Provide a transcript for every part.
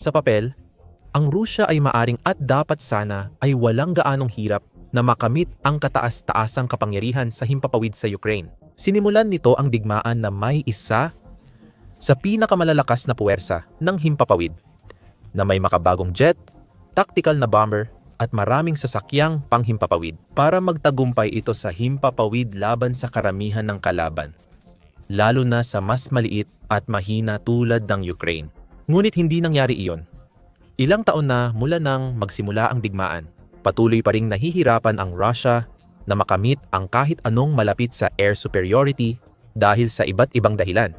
Sa papel, ang Rusya ay maaring at dapat sana ay walang gaanong hirap na makamit ang kataas-taasang kapangyarihan sa himpapawid sa Ukraine. Sinimulan nito ang digmaan na may isa sa pinakamalalakas na puwersa ng himpapawid na may makabagong jet, tactical na bomber at maraming sasakyang panghimpapawid para magtagumpay ito sa himpapawid laban sa karamihan ng kalaban, lalo na sa mas maliit at mahina tulad ng Ukraine. Ngunit hindi nangyari iyon. Ilang taon na mula nang magsimula ang digmaan, patuloy pa ring nahihirapan ang Russia na makamit ang kahit anong malapit sa air superiority dahil sa iba't ibang dahilan.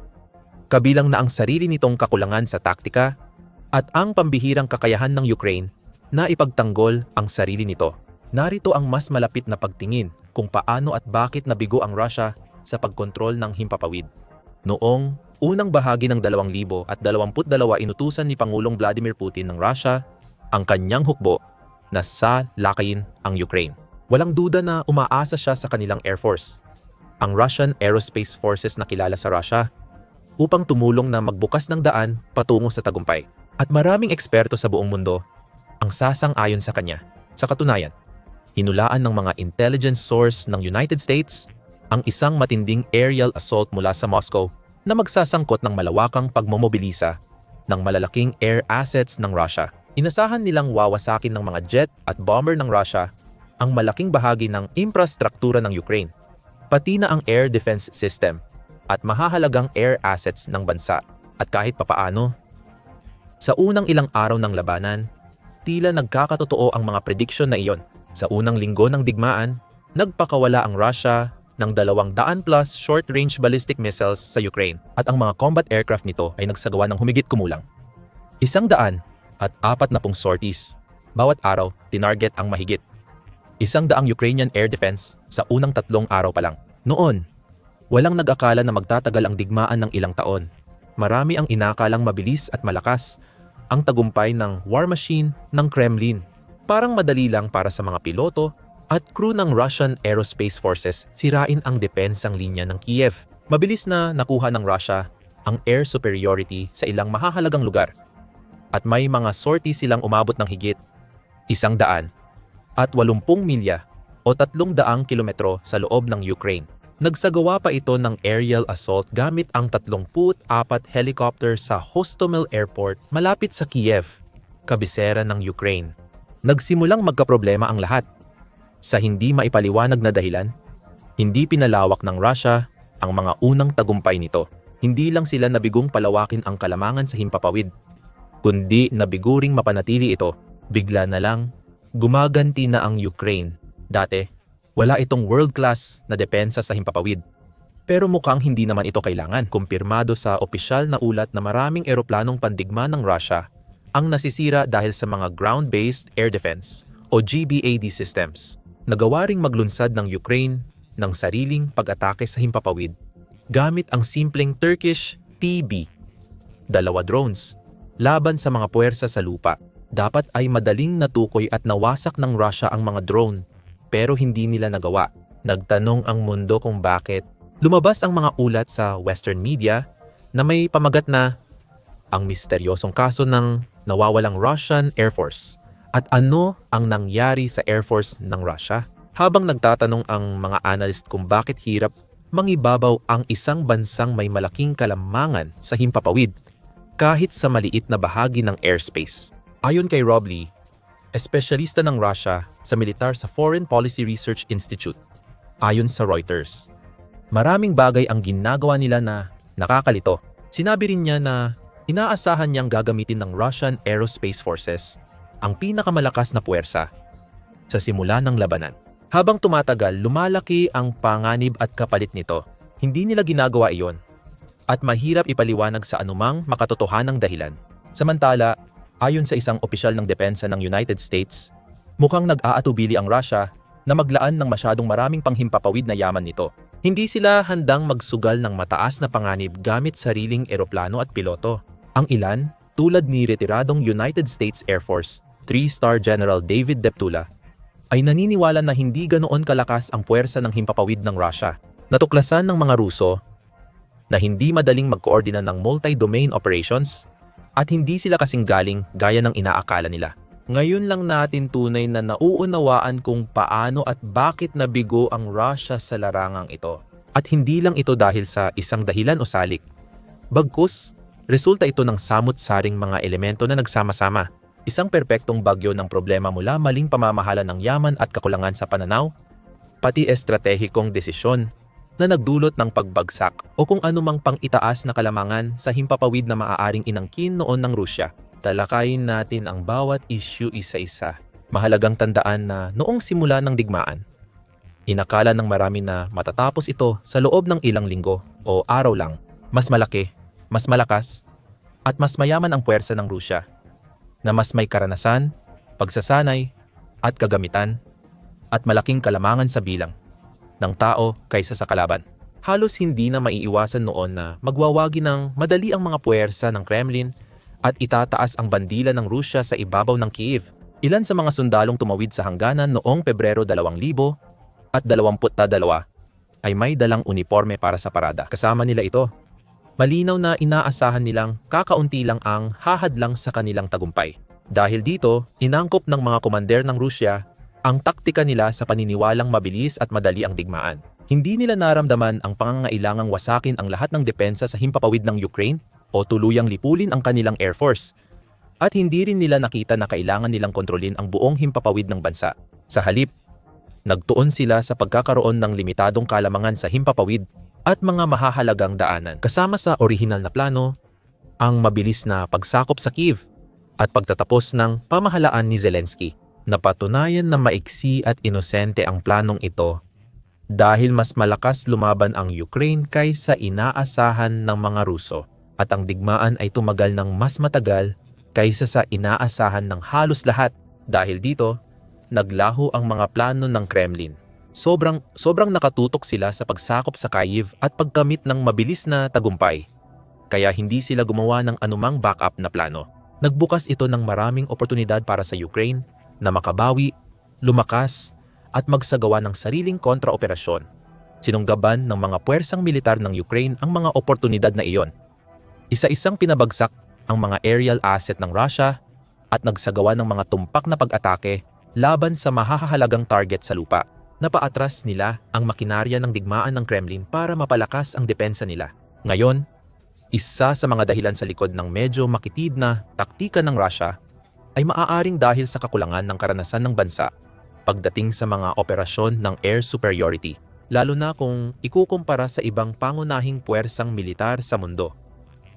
Kabilang na ang sarili nitong kakulangan sa taktika at ang pambihirang kakayahan ng Ukraine na ipagtanggol ang sarili nito. Narito ang mas malapit na pagtingin kung paano at bakit nabigo ang Russia sa pagkontrol ng himpapawid. Noong unang bahagi ng 2022 inutusan ni Pangulong Vladimir Putin ng Russia ang kanyang hukbo na sa lakayin ang Ukraine. Walang duda na umaasa siya sa kanilang Air Force, ang Russian Aerospace Forces na kilala sa Russia, upang tumulong na magbukas ng daan patungo sa tagumpay. At maraming eksperto sa buong mundo ang sasang-ayon sa kanya. Sa katunayan, hinulaan ng mga intelligence source ng United States ang isang matinding aerial assault mula sa Moscow na magsasangkot ng malawakang pagmomobilisa ng malalaking air assets ng Russia. Inasahan nilang wawasakin ng mga jet at bomber ng Russia ang malaking bahagi ng infrastruktura ng Ukraine, pati na ang air defense system at mahahalagang air assets ng bansa. At kahit papaano, sa unang ilang araw ng labanan, tila nagkakatotoo ang mga prediction na iyon. Sa unang linggo ng digmaan, nagpakawala ang Russia ng 200 plus short-range ballistic missiles sa Ukraine at ang mga combat aircraft nito ay nagsagawa ng humigit kumulang. Isang daan at apat na pong sorties. Bawat araw, tinarget ang mahigit. Isang daang Ukrainian air defense sa unang tatlong araw pa lang. Noon, walang nag-akala na magtatagal ang digmaan ng ilang taon. Marami ang inakalang mabilis at malakas ang tagumpay ng war machine ng Kremlin. Parang madali lang para sa mga piloto at crew ng Russian Aerospace Forces sirain ang depensang linya ng Kiev. Mabilis na nakuha ng Russia ang air superiority sa ilang mahahalagang lugar. At may mga sortie silang umabot ng higit isang daan at 80 milya o 300 kilometro sa loob ng Ukraine. Nagsagawa pa ito ng aerial assault gamit ang 34 helicopter sa Hostomel Airport malapit sa Kiev, kabisera ng Ukraine. Nagsimulang magkaproblema ang lahat sa hindi maipaliwanag na dahilan, hindi pinalawak ng Russia ang mga unang tagumpay nito. Hindi lang sila nabigong palawakin ang kalamangan sa himpapawid, kundi nabiguring mapanatili ito. Bigla na lang, gumaganti na ang Ukraine. Dati, wala itong world-class na depensa sa himpapawid. Pero mukhang hindi naman ito kailangan. Kumpirmado sa opisyal na ulat na maraming eroplanong pandigma ng Russia ang nasisira dahil sa mga ground-based air defense o GBAD systems nagawa ring maglunsad ng Ukraine ng sariling pag-atake sa himpapawid gamit ang simpleng Turkish TB, dalawa drones, laban sa mga puwersa sa lupa. Dapat ay madaling natukoy at nawasak ng Russia ang mga drone, pero hindi nila nagawa. Nagtanong ang mundo kung bakit. Lumabas ang mga ulat sa Western media na may pamagat na ang misteryosong kaso ng nawawalang Russian Air Force at ano ang nangyari sa Air Force ng Russia? Habang nagtatanong ang mga analyst kung bakit hirap mangibabaw ang isang bansang may malaking kalamangan sa himpapawid kahit sa maliit na bahagi ng airspace. Ayon kay Rob Lee, espesyalista ng Russia sa militar sa Foreign Policy Research Institute, ayon sa Reuters, maraming bagay ang ginagawa nila na nakakalito. Sinabi rin niya na inaasahan niyang gagamitin ng Russian Aerospace Forces ang pinakamalakas na puwersa sa simula ng labanan. Habang tumatagal, lumalaki ang panganib at kapalit nito. Hindi nila ginagawa iyon at mahirap ipaliwanag sa anumang makatotohanang dahilan. Samantala, ayon sa isang opisyal ng depensa ng United States, mukhang nag-aatubili ang Russia na maglaan ng masyadong maraming panghimpapawid na yaman nito. Hindi sila handang magsugal ng mataas na panganib gamit sariling eroplano at piloto. Ang ilan, tulad ni retiradong United States Air Force, 3-star General David Deptula, ay naniniwala na hindi ganoon kalakas ang puwersa ng himpapawid ng Russia. Natuklasan ng mga Ruso na hindi madaling magkoordina ng multi-domain operations At hindi sila kasing galing gaya ng inaakala nila. Ngayon lang natin tunay na nauunawaan kung paano at bakit nabigo ang Russia sa larangang ito. At hindi lang ito dahil sa isang dahilan o salik. Bagkus, resulta ito ng samot-saring mga elemento na nagsama-sama. Isang perpektong bagyo ng problema mula maling pamamahala ng yaman at kakulangan sa pananaw, pati estratehikong desisyon na nagdulot ng pagbagsak o kung anumang pang-itaas na kalamangan sa himpapawid na maaaring inangkin noon ng Rusya. Talakayin natin ang bawat issue isa-isa. Mahalagang tandaan na noong simula ng digmaan, inakala ng marami na matatapos ito sa loob ng ilang linggo o araw lang. Mas malaki, mas malakas, at mas mayaman ang puwersa ng Rusya na mas may karanasan, pagsasanay, at kagamitan, at malaking kalamangan sa bilang ng tao kaysa sa kalaban. Halos hindi na maiiwasan noon na magwawagi ng madali ang mga puwersa ng Kremlin at itataas ang bandila ng Rusya sa ibabaw ng Kiev. Ilan sa mga sundalong tumawid sa hangganan noong Pebrero 2000 at 22 ay may dalang uniforme para sa parada. Kasama nila ito. Malinaw na inaasahan nilang kakaunti lang ang hahadlang sa kanilang tagumpay. Dahil dito, inangkop ng mga komander ng Rusya ang taktika nila sa paniniwalang mabilis at madali ang digmaan. Hindi nila naramdaman ang pangangailangang wasakin ang lahat ng depensa sa himpapawid ng Ukraine o tuluyang lipulin ang kanilang Air Force. At hindi rin nila nakita na kailangan nilang kontrolin ang buong himpapawid ng bansa. Sa halip, nagtuon sila sa pagkakaroon ng limitadong kalamangan sa himpapawid at mga mahahalagang daanan. Kasama sa orihinal na plano, ang mabilis na pagsakop sa Kiev at pagtatapos ng pamahalaan ni Zelensky. Napatunayan na maiksi at inosente ang planong ito dahil mas malakas lumaban ang Ukraine kaysa inaasahan ng mga Ruso at ang digmaan ay tumagal ng mas matagal kaysa sa inaasahan ng halos lahat dahil dito naglaho ang mga plano ng Kremlin. Sobrang sobrang nakatutok sila sa pagsakop sa Kyiv at pagkamit ng mabilis na tagumpay. Kaya hindi sila gumawa ng anumang backup na plano. Nagbukas ito ng maraming oportunidad para sa Ukraine na makabawi, lumakas, at magsagawa ng sariling kontraoperasyon. Sinunggaban ng mga puwersang militar ng Ukraine ang mga oportunidad na iyon. Isa-isang pinabagsak ang mga aerial asset ng Russia at nagsagawa ng mga tumpak na pag-atake laban sa mahahalagang target sa lupa. Napaatras nila ang makinarya ng digmaan ng Kremlin para mapalakas ang depensa nila. Ngayon, isa sa mga dahilan sa likod ng medyo makitid na taktika ng Russia ay maaaring dahil sa kakulangan ng karanasan ng bansa pagdating sa mga operasyon ng air superiority, lalo na kung ikukumpara sa ibang pangunahing puwersang militar sa mundo,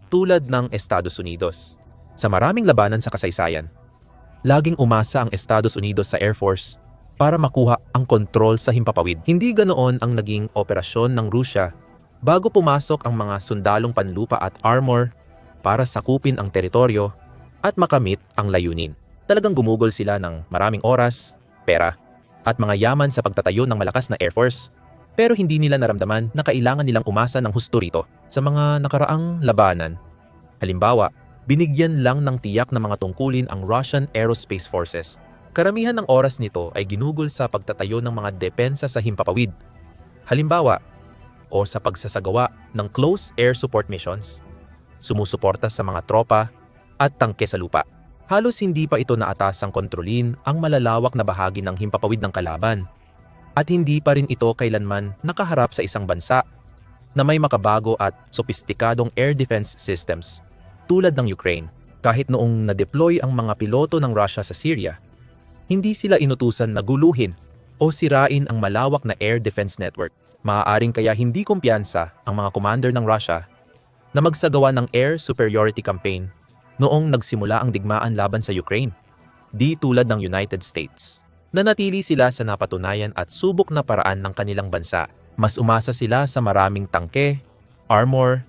tulad ng Estados Unidos. Sa maraming labanan sa kasaysayan, laging umasa ang Estados Unidos sa Air Force para makuha ang kontrol sa himpapawid. Hindi ganoon ang naging operasyon ng Rusya bago pumasok ang mga sundalong panlupa at armor para sakupin ang teritoryo at makamit ang layunin. Talagang gumugol sila ng maraming oras, pera, at mga yaman sa pagtatayo ng malakas na Air Force. Pero hindi nila naramdaman na kailangan nilang umasa ng husto rito sa mga nakaraang labanan. Halimbawa, binigyan lang ng tiyak na mga tungkulin ang Russian Aerospace Forces. Karamihan ng oras nito ay ginugol sa pagtatayo ng mga depensa sa himpapawid. Halimbawa, o sa pagsasagawa ng close air support missions, sumusuporta sa mga tropa at tangke sa lupa. Halos hindi pa ito naatasang kontrolin ang malalawak na bahagi ng himpapawid ng kalaban. At hindi pa rin ito kailanman nakaharap sa isang bansa na may makabago at sopistikadong air defense systems tulad ng Ukraine. Kahit noong na-deploy ang mga piloto ng Russia sa Syria, hindi sila inutusan na guluhin o sirain ang malawak na air defense network. Maaaring kaya hindi kumpiyansa ang mga commander ng Russia na magsagawa ng air superiority campaign noong nagsimula ang digmaan laban sa Ukraine, di tulad ng United States. Nanatili sila sa napatunayan at subok na paraan ng kanilang bansa. Mas umasa sila sa maraming tangke, armor,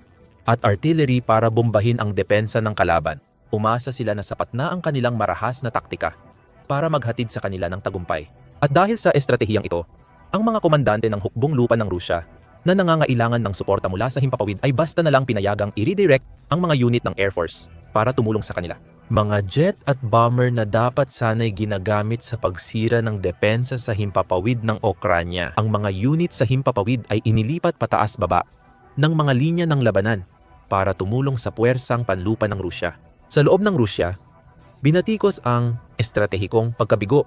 at artillery para bombahin ang depensa ng kalaban. Umasa sila na sapat na ang kanilang marahas na taktika para maghatid sa kanila ng tagumpay. At dahil sa estratehiyang ito, ang mga komandante ng hukbong lupa ng Rusya na nangangailangan ng suporta mula sa himpapawid ay basta na lang pinayagang i-redirect ang mga unit ng Air Force para tumulong sa kanila. Mga jet at bomber na dapat sana'y ginagamit sa pagsira ng depensa sa himpapawid ng Okranya. Ang mga unit sa himpapawid ay inilipat pataas baba ng mga linya ng labanan para tumulong sa puwersang panlupa ng Rusya. Sa loob ng Rusya, binatikos ang estratehikong pagkabigo,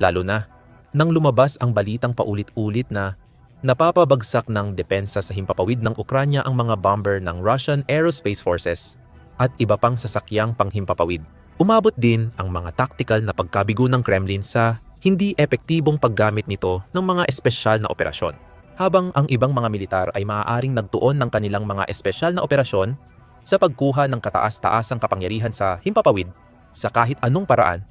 lalo na nang lumabas ang balitang paulit-ulit na napapabagsak ng depensa sa himpapawid ng Ukranya ang mga bomber ng Russian Aerospace Forces at iba pang sasakyang panghimpapawid. Umabot din ang mga tactical na pagkabigo ng Kremlin sa hindi epektibong paggamit nito ng mga espesyal na operasyon. Habang ang ibang mga militar ay maaaring nagtuon ng kanilang mga espesyal na operasyon sa pagkuha ng kataas-taasang kapangyarihan sa himpapawid sa kahit anong paraan,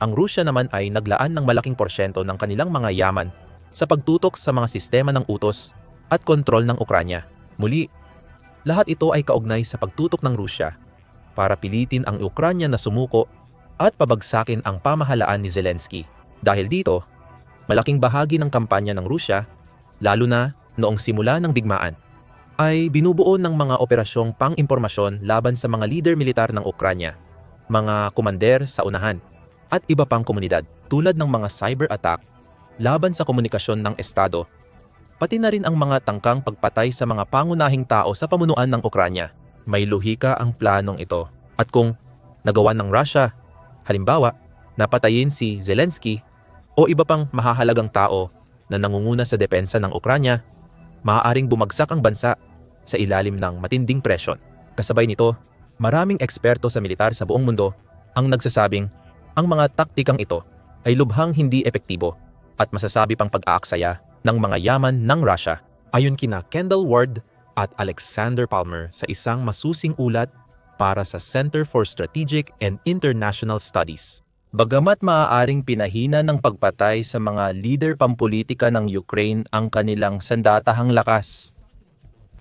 ang Rusya naman ay naglaan ng malaking porsyento ng kanilang mga yaman sa pagtutok sa mga sistema ng utos at kontrol ng Ukranya. Muli, lahat ito ay kaugnay sa pagtutok ng Rusya para pilitin ang Ukranya na sumuko at pabagsakin ang pamahalaan ni Zelensky. Dahil dito, malaking bahagi ng kampanya ng Rusya, lalo na noong simula ng digmaan, ay binubuo ng mga operasyong pang-impormasyon laban sa mga leader militar ng Ukranya, mga kumander sa unahan, at iba pang komunidad tulad ng mga cyber attack laban sa komunikasyon ng Estado, pati na rin ang mga tangkang pagpatay sa mga pangunahing tao sa pamunuan ng Ukranya. May luhika ang planong ito. At kung nagawa ng Russia, halimbawa, napatayin si Zelensky o iba pang mahahalagang tao na nangunguna sa depensa ng Ukranya, maaaring bumagsak ang bansa sa ilalim ng matinding presyon. Kasabay nito, maraming eksperto sa militar sa buong mundo ang nagsasabing ang mga taktikang ito ay lubhang hindi epektibo at masasabi pang pag-aaksaya ng mga yaman ng Russia. Ayon kina Kendall Ward at Alexander Palmer sa isang masusing ulat para sa Center for Strategic and International Studies. Bagamat maaaring pinahina ng pagpatay sa mga leader pampolitika ng Ukraine ang kanilang sandatahang lakas,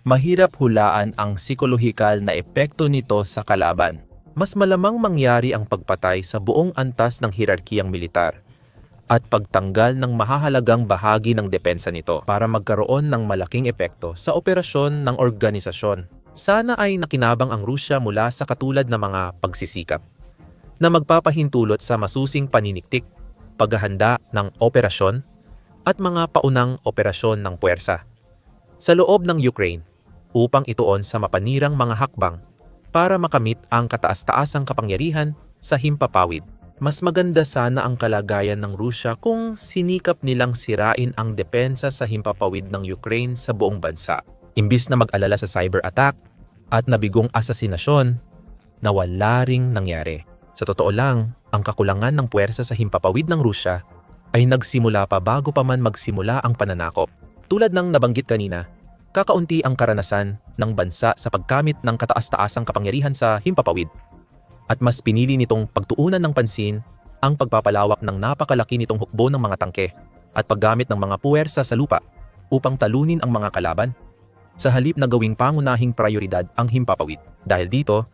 mahirap hulaan ang psikolohikal na epekto nito sa kalaban. Mas malamang mangyari ang pagpatay sa buong antas ng hirarkiyang militar at pagtanggal ng mahahalagang bahagi ng depensa nito para magkaroon ng malaking epekto sa operasyon ng organisasyon. Sana ay nakinabang ang Rusya mula sa katulad na mga pagsisikap na magpapahintulot sa masusing paniniktik, paghahanda ng operasyon at mga paunang operasyon ng puwersa sa loob ng Ukraine upang ituon sa mapanirang mga hakbang para makamit ang kataas-taasang kapangyarihan sa himpapawid. Mas maganda sana ang kalagayan ng Rusya kung sinikap nilang sirain ang depensa sa himpapawid ng Ukraine sa buong bansa. Imbis na mag-alala sa cyber attack at nabigong asasinasyon na wala ring nangyari. Sa totoo lang, ang kakulangan ng puwersa sa himpapawid ng Rusya ay nagsimula pa bago pa man magsimula ang pananakop. Tulad ng nabanggit kanina, kakaunti ang karanasan ng bansa sa pagkamit ng kataas-taasang kapangyarihan sa himpapawid at mas pinili nitong pagtuunan ng pansin ang pagpapalawak ng napakalaki nitong hukbo ng mga tangke at paggamit ng mga puwersa sa lupa upang talunin ang mga kalaban sa halip na gawing pangunahing prioridad ang himpapawid. Dahil dito,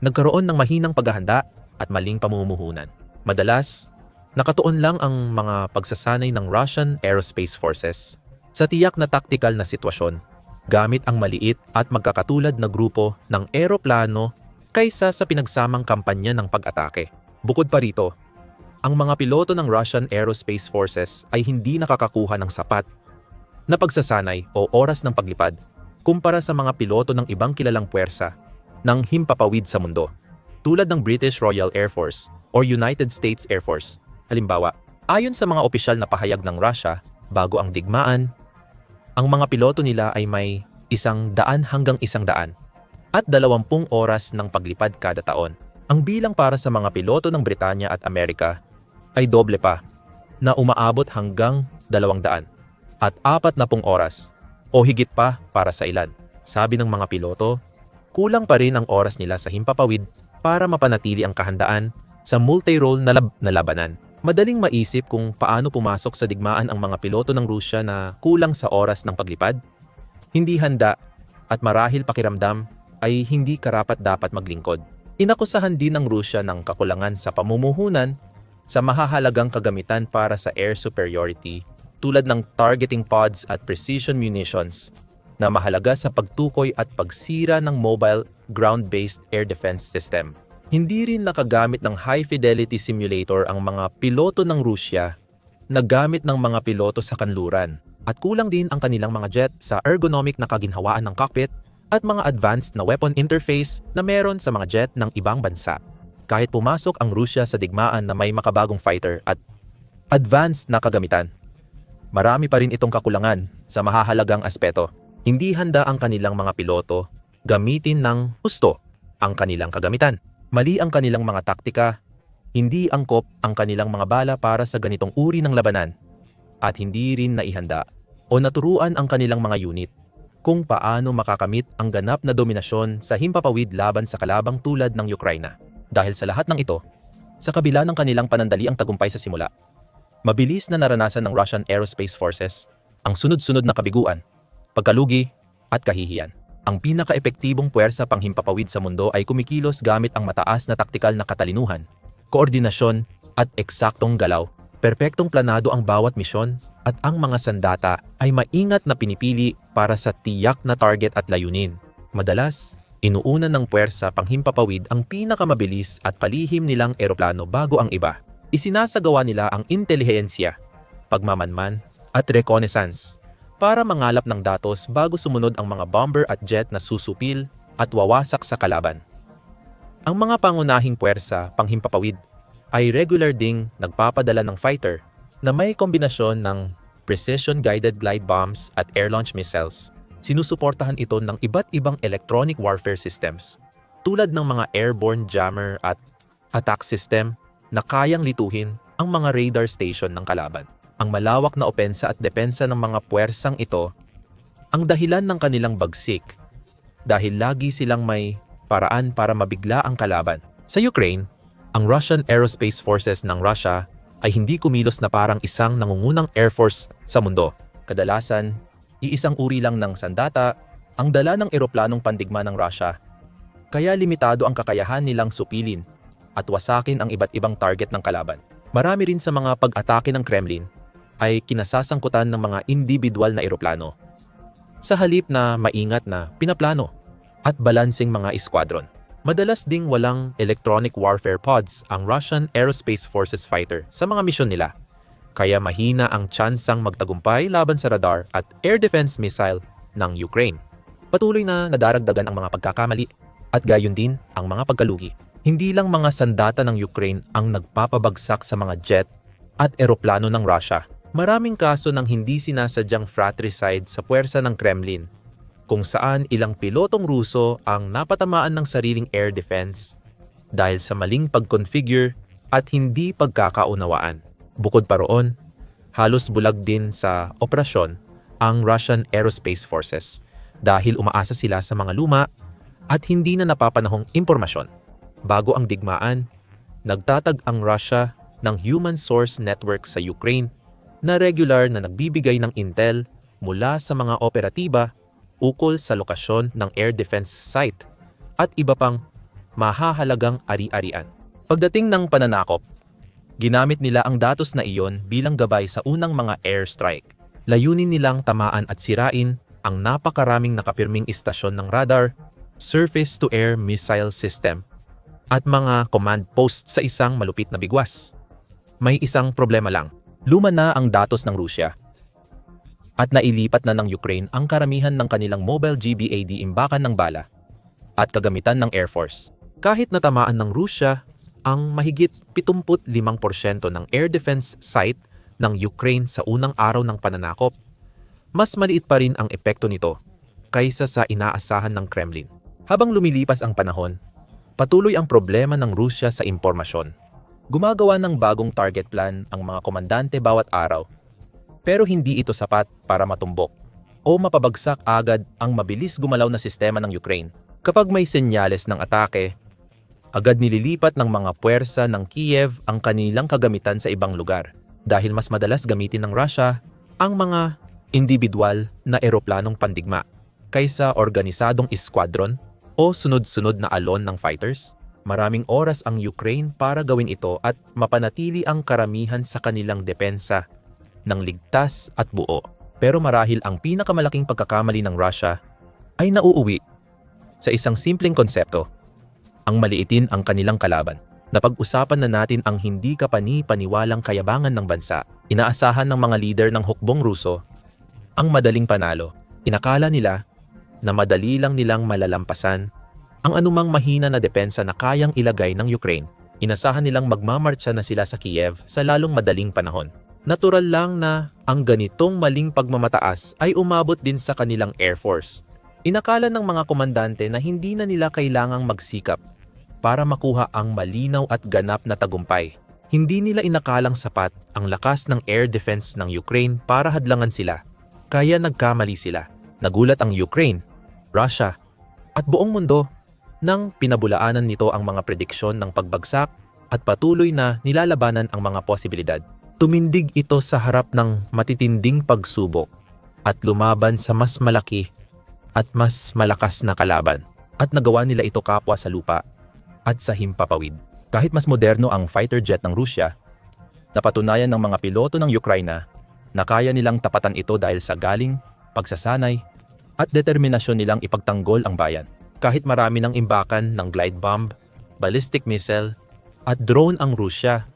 nagkaroon ng mahinang paghahanda at maling pamumuhunan. Madalas, nakatuon lang ang mga pagsasanay ng Russian Aerospace Forces sa tiyak na taktikal na sitwasyon gamit ang maliit at magkakatulad na grupo ng eroplano kaysa sa pinagsamang kampanya ng pag-atake. Bukod pa rito, ang mga piloto ng Russian Aerospace Forces ay hindi nakakakuha ng sapat na pagsasanay o oras ng paglipad kumpara sa mga piloto ng ibang kilalang puwersa ng himpapawid sa mundo, tulad ng British Royal Air Force or United States Air Force. Halimbawa, ayon sa mga opisyal na pahayag ng Russia, bago ang digmaan, ang mga piloto nila ay may isang daan hanggang isang daan at 20 oras ng paglipad kada taon. Ang bilang para sa mga piloto ng Britanya at Amerika ay doble pa na umaabot hanggang 200 at 40 oras o higit pa para sa ilan. Sabi ng mga piloto, kulang pa rin ang oras nila sa himpapawid para mapanatili ang kahandaan sa multi-role na, lab- na labanan. Madaling maisip kung paano pumasok sa digmaan ang mga piloto ng Rusya na kulang sa oras ng paglipad, hindi handa at marahil pakiramdam ay hindi karapat dapat maglingkod. Inakusahan din ng Rusya ng kakulangan sa pamumuhunan sa mahahalagang kagamitan para sa air superiority tulad ng targeting pods at precision munitions na mahalaga sa pagtukoy at pagsira ng mobile ground-based air defense system. Hindi rin nakagamit ng high-fidelity simulator ang mga piloto ng Rusya na gamit ng mga piloto sa kanluran at kulang din ang kanilang mga jet sa ergonomic na kaginhawaan ng cockpit at mga advanced na weapon interface na meron sa mga jet ng ibang bansa. Kahit pumasok ang Rusya sa digmaan na may makabagong fighter at advanced na kagamitan, marami pa rin itong kakulangan sa mahahalagang aspeto. Hindi handa ang kanilang mga piloto gamitin ng husto ang kanilang kagamitan. Mali ang kanilang mga taktika, hindi angkop ang kanilang mga bala para sa ganitong uri ng labanan, at hindi rin naihanda o naturuan ang kanilang mga unit kung paano makakamit ang ganap na dominasyon sa himpapawid laban sa kalabang tulad ng Ukraina. Dahil sa lahat ng ito, sa kabila ng kanilang panandali ang tagumpay sa simula, mabilis na naranasan ng Russian Aerospace Forces ang sunod-sunod na kabiguan, pagkalugi at kahihiyan. Ang pinaka-epektibong puwersa panghimpapawid sa mundo ay kumikilos gamit ang mataas na taktikal na katalinuhan, koordinasyon at eksaktong galaw. Perpektong planado ang bawat misyon at ang mga sandata ay maingat na pinipili para sa tiyak na target at layunin. Madalas, inuuna ng puwersa panghimpapawid ang pinakamabilis at palihim nilang eroplano bago ang iba. Isinasagawa nila ang intelihensya, pagmamanman at reconnaissance para mangalap ng datos bago sumunod ang mga bomber at jet na susupil at wawasak sa kalaban. Ang mga pangunahing puwersa panghimpapawid ay regular ding nagpapadala ng fighter na may kombinasyon ng precision-guided glide bombs at air-launched missiles. Sinusuportahan ito ng iba't ibang electronic warfare systems tulad ng mga airborne jammer at attack system na kayang lituhin ang mga radar station ng kalaban. Ang malawak na opensa at depensa ng mga puwersang ito ang dahilan ng kanilang bagsik dahil lagi silang may paraan para mabigla ang kalaban. Sa Ukraine, ang Russian Aerospace Forces ng Russia ay hindi kumilos na parang isang nangungunang air force sa mundo. Kadalasan, iisang uri lang ng sandata ang dala ng eroplanong pandigma ng Russia. Kaya limitado ang kakayahan nilang supilin at wasakin ang iba't ibang target ng kalaban. Marami rin sa mga pag-atake ng Kremlin ay kinasasangkutan ng mga individual na eroplano. Sa halip na maingat na pinaplano at balansing mga esquadron. Madalas ding walang electronic warfare pods ang Russian Aerospace Forces fighter sa mga misyon nila. Kaya mahina ang tsansang magtagumpay laban sa radar at air defense missile ng Ukraine. Patuloy na nadaragdagan ang mga pagkakamali at gayon din ang mga pagkalugi. Hindi lang mga sandata ng Ukraine ang nagpapabagsak sa mga jet at eroplano ng Russia Maraming kaso ng hindi sinasadyang fratricide sa puwersa ng Kremlin, kung saan ilang pilotong Ruso ang napatamaan ng sariling air defense dahil sa maling pag-configure at hindi pagkakaunawaan. Bukod pa roon, halos bulag din sa operasyon ang Russian Aerospace Forces dahil umaasa sila sa mga luma at hindi na napapanahong impormasyon. Bago ang digmaan, nagtatag ang Russia ng human source network sa Ukraine na regular na nagbibigay ng intel mula sa mga operatiba ukol sa lokasyon ng air defense site at iba pang mahahalagang ari-arian. Pagdating ng pananakop, ginamit nila ang datos na iyon bilang gabay sa unang mga airstrike. Layunin nilang tamaan at sirain ang napakaraming nakapirming istasyon ng radar, surface-to-air missile system, at mga command post sa isang malupit na bigwas. May isang problema lang Luma na ang datos ng Rusya at nailipat na ng Ukraine ang karamihan ng kanilang mobile GBAD imbakan ng bala at kagamitan ng Air Force. Kahit natamaan ng Rusya ang mahigit 75% ng air defense site ng Ukraine sa unang araw ng pananakop, mas maliit pa rin ang epekto nito kaysa sa inaasahan ng Kremlin. Habang lumilipas ang panahon, patuloy ang problema ng Rusya sa impormasyon Gumagawa ng bagong target plan ang mga komandante bawat araw. Pero hindi ito sapat para matumbok o mapabagsak agad ang mabilis gumalaw na sistema ng Ukraine. Kapag may senyales ng atake, agad nililipat ng mga puwersa ng Kiev ang kanilang kagamitan sa ibang lugar dahil mas madalas gamitin ng Russia ang mga individual na eroplanong pandigma kaysa organisadong squadron o sunod-sunod na alon ng fighters. Maraming oras ang Ukraine para gawin ito at mapanatili ang karamihan sa kanilang depensa ng ligtas at buo. Pero marahil ang pinakamalaking pagkakamali ng Russia ay nauuwi sa isang simpleng konsepto, ang maliitin ang kanilang kalaban. Napag-usapan na natin ang hindi kapani-paniwalang kayabangan ng bansa. Inaasahan ng mga leader ng hukbong Ruso ang madaling panalo. Inakala nila na madali lang nilang malalampasan ang anumang mahina na depensa na kayang ilagay ng Ukraine. Inasahan nilang magmamarcha na sila sa Kiev sa lalong madaling panahon. Natural lang na ang ganitong maling pagmamataas ay umabot din sa kanilang Air Force. Inakala ng mga komandante na hindi na nila kailangang magsikap para makuha ang malinaw at ganap na tagumpay. Hindi nila inakalang sapat ang lakas ng air defense ng Ukraine para hadlangan sila. Kaya nagkamali sila. Nagulat ang Ukraine, Russia, at buong mundo nang pinabulaanan nito ang mga prediksyon ng pagbagsak at patuloy na nilalabanan ang mga posibilidad. Tumindig ito sa harap ng matitinding pagsubok at lumaban sa mas malaki at mas malakas na kalaban. At nagawa nila ito kapwa sa lupa at sa himpapawid. Kahit mas moderno ang fighter jet ng Rusya, napatunayan ng mga piloto ng Ukraina na kaya nilang tapatan ito dahil sa galing, pagsasanay, at determinasyon nilang ipagtanggol ang bayan. Kahit marami ng imbakan ng glide bomb, ballistic missile, at drone ang Rusya,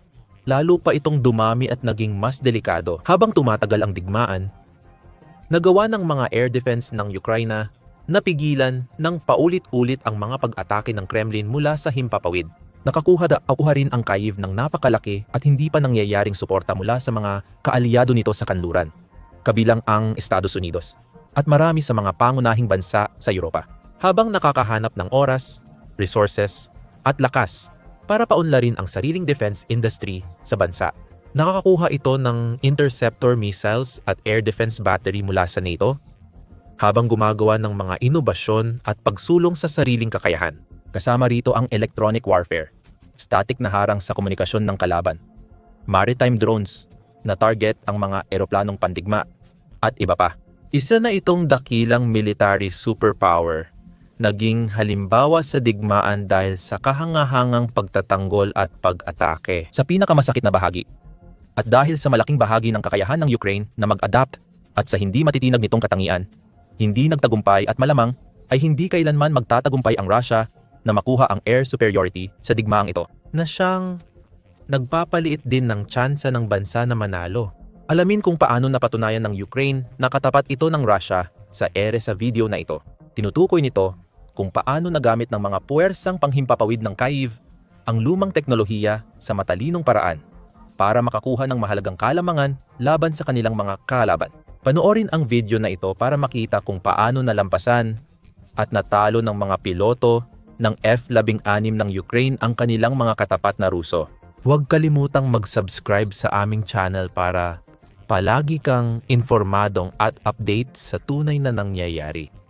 lalo pa itong dumami at naging mas delikado habang tumatagal ang digmaan. Nagawa ng mga air defense ng Ukraina napigilan ng paulit-ulit ang mga pag-atake ng Kremlin mula sa himpapawid. Nakakuha da akuha rin ang Kyiv ng napakalaki at hindi pa nangyayaring suporta mula sa mga kaalyado nito sa kanluran, kabilang ang Estados Unidos, at marami sa mga pangunahing bansa sa Europa. Habang nakakahanap ng oras, resources, at lakas para paunlarin ang sariling defense industry sa bansa. Nakakakuha ito ng interceptor missiles at air defense battery mula sa NATO habang gumagawa ng mga inobasyon at pagsulong sa sariling kakayahan. Kasama rito ang electronic warfare, static na harang sa komunikasyon ng kalaban, maritime drones na target ang mga eroplanong pandigma, at iba pa. Isa na itong dakilang military superpower naging halimbawa sa digmaan dahil sa kahangahangang pagtatanggol at pag-atake sa pinakamasakit na bahagi. At dahil sa malaking bahagi ng kakayahan ng Ukraine na mag-adapt at sa hindi matitinag nitong katangian, hindi nagtagumpay at malamang ay hindi kailanman magtatagumpay ang Russia na makuha ang air superiority sa digmaang ito na siyang nagpapaliit din ng tsansa ng bansa na manalo. Alamin kung paano napatunayan ng Ukraine na katapat ito ng Russia sa ere sa video na ito. Tinutukoy nito kung paano nagamit ng mga puwersang panghimpapawid ng Kyiv ang lumang teknolohiya sa matalinong paraan para makakuha ng mahalagang kalamangan laban sa kanilang mga kalaban. Panoorin ang video na ito para makita kung paano nalampasan at natalo ng mga piloto ng F-16 ng Ukraine ang kanilang mga katapat na Ruso. Huwag kalimutang mag-subscribe sa aming channel para palagi kang informadong at update sa tunay na nangyayari.